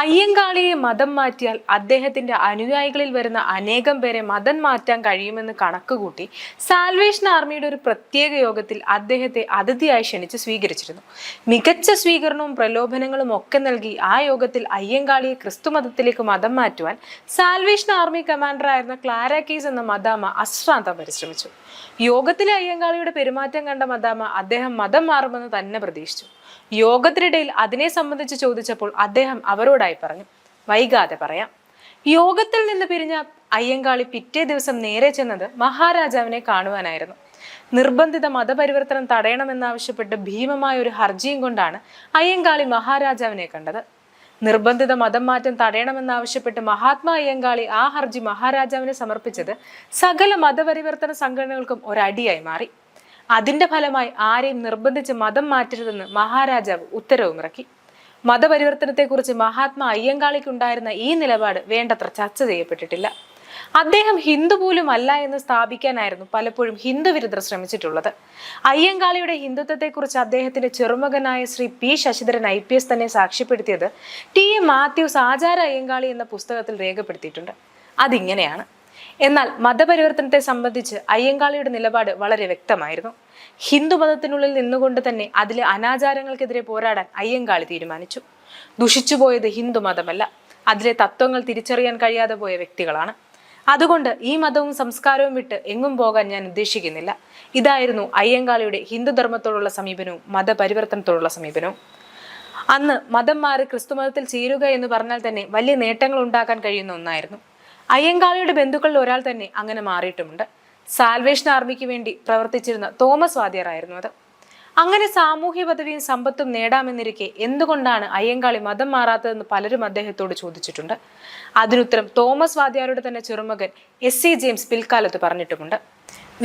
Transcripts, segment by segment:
അയ്യങ്കാളിയെ മതം മാറ്റിയാൽ അദ്ദേഹത്തിന്റെ അനുയായികളിൽ വരുന്ന അനേകം പേരെ മതം മാറ്റാൻ കഴിയുമെന്ന് കണക്കുകൂട്ടി സാൽവേഷൻ ആർമിയുടെ ഒരു പ്രത്യേക യോഗത്തിൽ അദ്ദേഹത്തെ അതിഥിയായി ക്ഷണിച്ച് സ്വീകരിച്ചിരുന്നു. മികച്ച സ്വീകരണവും പ്രലോഭനങ്ങളും ഒക്കെ നൽകി ആ യോഗത്തിൽ അയ്യങ്കാളിയെ ക്രിസ്തുമതത്തിലേക്ക് മതം മാറ്റുവാൻ സാൽവേഷൻ ആർമി കമാൻഡറായിരുന്ന ക്ലാര കേസ് എന്ന മദാമ അശ്രാന്തം പരിശ്രമിച്ചു. യോഗത്തിലെ അയ്യങ്കാളിയുടെ പെരുമാറ്റം കണ്ട മദാമ അദ്ദേഹം മതം മാറുമെന്ന് തന്നെ പ്രതീക്ഷിച്ചു. യോഗത്തിനിടയിൽ അതിനെ സംബന്ധിച്ച് ചോദിച്ചപ്പോൾ അദ്ദേഹം അവരോടായി പറഞ്ഞു വൈകാതെ പറയാം. യോഗത്തിൽ നിന്ന് പിരിഞ്ഞ അയ്യങ്കാളി പിറ്റേ ദിവസം നേരെ ചെന്നത് മഹാരാജാവിനെ കാണുവാനായിരുന്നു. നിർബന്ധിത മതപരിവർത്തനം തടയണമെന്നാവശ്യപ്പെട്ട് ഭീമമായ ഒരു ഹർജിയും കൊണ്ടാണ് അയ്യങ്കാളി മഹാരാജാവിനെ കണ്ടത്. നിർബന്ധിത മതം മാറ്റം തടയണമെന്നാവശ്യപ്പെട്ട് മഹാത്മാ അയ്യങ്കാളി ആ ഹർജി മഹാരാജാവിന് സമർപ്പിച്ചത് സകല മതപരിവർത്തന സംഘടനകൾക്കും ഒരടിയായി മാറി. അതിന്റെ ഫലമായി ആരെയും നിർബന്ധിച്ച് മതം മാറ്റരുതെന്ന് മഹാരാജാവ് ഉത്തരവുമിറക്കി. മതപരിവർത്തനത്തെക്കുറിച്ച് മഹാത്മാ അയ്യങ്കാളിക്കുണ്ടായിരുന്ന ഈ നിലപാട് വേണ്ടത്ര ചർച്ച ചെയ്യപ്പെട്ടിട്ടില്ല. അദ്ദേഹം ഹിന്ദു പോലും അല്ല എന്ന് സ്ഥാപിക്കാനായിരുന്നു പലപ്പോഴും ഹിന്ദു വിരുദ്ധർ ശ്രമിച്ചിട്ടുള്ളത്. അയ്യങ്കാളിയുടെ ഹിന്ദുത്വത്തെക്കുറിച്ച് അദ്ദേഹത്തിന്റെ ചെറുമകനായ Shri P Sasidharan I P S തന്നെ സാക്ഷ്യപ്പെടുത്തിയത് ടി എ മാത്യൂസ് ആചാര അയ്യങ്കാളി എന്ന പുസ്തകത്തിൽ രേഖപ്പെടുത്തിയിട്ടുണ്ട്. അതിങ്ങനെയാണ്. എന്നാൽ മതപരിവർത്തനത്തെ സംബന്ധിച്ച് അയ്യങ്കാളിയുടെ നിലപാട് വളരെ വ്യക്തമായിരുന്നു. ഹിന്ദു മതത്തിനുള്ളിൽ നിന്നുകൊണ്ട് തന്നെ അതിലെ അനാചാരങ്ങൾക്കെതിരെ പോരാടാൻ അയ്യങ്കാളി തീരുമാനിച്ചു. ദുഷിച്ചുപോയത് ഹിന്ദു മതമല്ല അതിലെ തത്വങ്ങൾ തിരിച്ചറിയാൻ കഴിയാതെ പോയ വ്യക്തികളാണ്. അതുകൊണ്ട് ഈ മതവും സംസ്കാരവും വിട്ട് എങ്ങും പോകാൻ ഞാൻ ഉദ്ദേശിക്കുന്നില്ല. ഇതായിരുന്നു അയ്യങ്കാളിയുടെ ഹിന്ദുധർമ്മത്തോടുള്ള സമീപനവും മതപരിവർത്തനത്തോടുള്ള സമീപനവും. അന്ന് മതം മാറി ക്രിസ്തുമതത്തിൽ ചേരുക എന്ന് പറഞ്ഞാൽ തന്നെ വലിയ നേട്ടങ്ങൾ ഉണ്ടാക്കാൻ കഴിയുന്ന ഒന്നായിരുന്നു. അയ്യങ്കാളിയുടെ ബന്ധുക്കളിൽ ഒരാൾ തന്നെ അങ്ങനെ മാറിയിട്ടുമുണ്ട്. സാൽവേഷൻ ആർമിക്ക് വേണ്ടി പ്രവർത്തിച്ചിരുന്ന തോമസ് വാദ്യറായിരുന്നു അത്. അങ്ങനെ സാമൂഹ്യ പദവിയും സമ്പത്തും നേടാമെന്നിരിക്കെ എന്തുകൊണ്ടാണ് അയ്യങ്കാളി മതം മാറാത്തതെന്ന് പലരും അദ്ദേഹത്തോട് ചോദിച്ചിട്ടുണ്ട്. അതിനുത്തരം തോമസ് വാദ്യാരുടെ തന്നെ ചെറുമകൻ എസ് സി ജെയിംസ് പിൽക്കാലത്ത് പറഞ്ഞിട്ടുമുണ്ട്.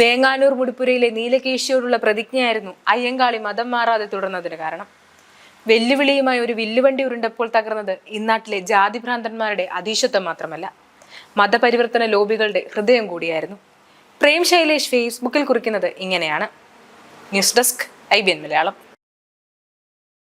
വേങ്ങാനൂർ മുടിപ്പുരയിലെ നീലകേശിയോടുള്ള പ്രതിജ്ഞയായിരുന്നു അയ്യങ്കാളി മതം മാറാതെ തുടർന്നതിന് കാരണം. വെല്ലുവിളിയുമായി ഒരു വില്ലുവണ്ടി ഉരുണ്ടപ്പോൾ തകർന്നത് ഇന്നാട്ടിലെ ജാതിഭ്രാന്തന്മാരുടെ അതീശത്വം മാത്രമല്ല. മതപരിവർത്തന ലോബികളുടെ ഹൃദയം കൂടിയായിരുന്നു. പ്രേം ശൈലേഷ് ഫേസ്ബുക്കിൽ കുറിക്കുന്നത് ഇങ്ങനെയാണ്. News desk I B N Malayalam.